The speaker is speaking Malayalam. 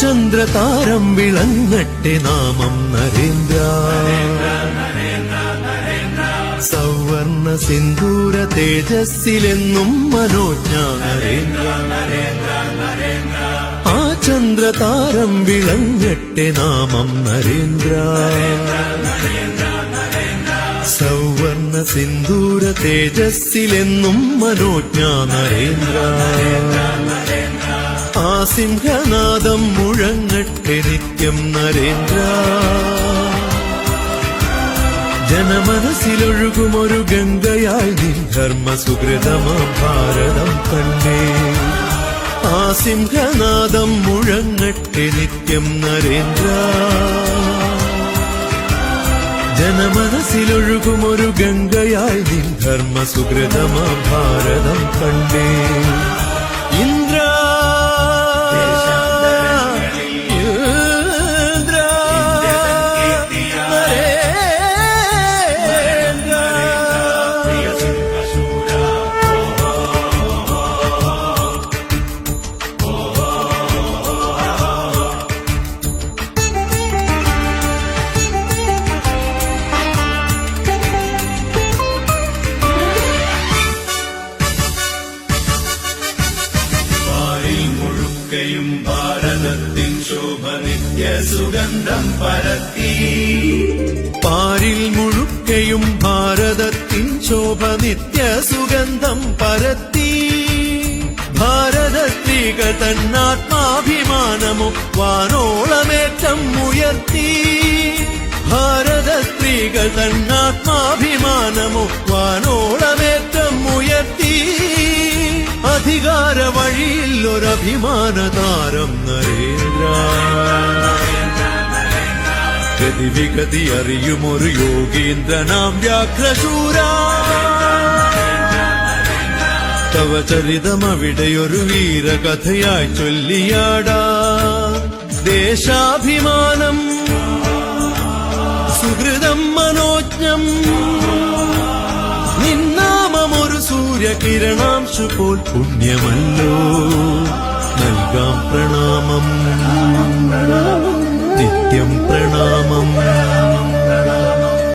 ചന്ദ്രതാരം വിളങ്ങട്ടെ നാമം നരേന്ദ്ര. സവർണ സിന്ദൂര തേജസ്സിലെന്നും മനോജ്ഞ നരേന്ദ്ര. ആ ചന്ദ്രതാരം വിളങ്ങട്ടെ നാമം നരേന്ദ്ര. സവർണ സിന്ദൂര തേജസ്സിലെന്നും മനോജ്ഞ നരേന്ദ്ര. സിംഹനാദം മുഴങ്ങട്ടെ നിത്യം നരേന്ദ്ര. ജനമനസ്സിലൊഴുകുമൊരു ഗംഗയായി നിൻ ധർമ്മ സുഹൃതമാം ഭാരതം കണ്ടേ ആ സിംഹനാദം മുഴങ്ങട്ടെ നിത്യം നരേന്ദ്ര. ജനമനസ്സിലൊഴുകുമൊരു ഗംഗയായി നിൻ ധർമ്മ സുഹൃതമാം ഭാരതം കണ്ടേ നിത്യ സുഗന്ധം പരത്തി. പാരിൽ മുഴുക്കയും ഭാരതത്തിൻ ശോഭ നിത്യ സുഗന്ധം പരത്തി. ഭാരതത്തിക തന്നാത്മാഭിമാനമോ വാനോളമേറ്റം ഉയർത്തി. ഭാരതസ്ത്രീകൾ തന്നാത്മാഭിമാനമോ വാനോളമേറ്റം ഉയർത്തി. അധികാര വഴിയിൽ ഒരഭിമാന താരം നരേന്ദ്ര. ഗതിവിഗതി അറിയുമൊരു യോഗീന്ദ്രനാം വ്യാഘ്രശൂര. തവ ചരിതമവിടെയൊരു വീരകഥയായി ചൊല്ലിയാടാ. ദേശാഭിമാനം സുഹൃതം മനോജ്ഞം. നിന്നാമമൊരു സൂര്യകിരണാംശു പോൽ പുണ്യമല്ലോ. നൽകാം പ്രണാമം. നിത്യം പ്രണാമം.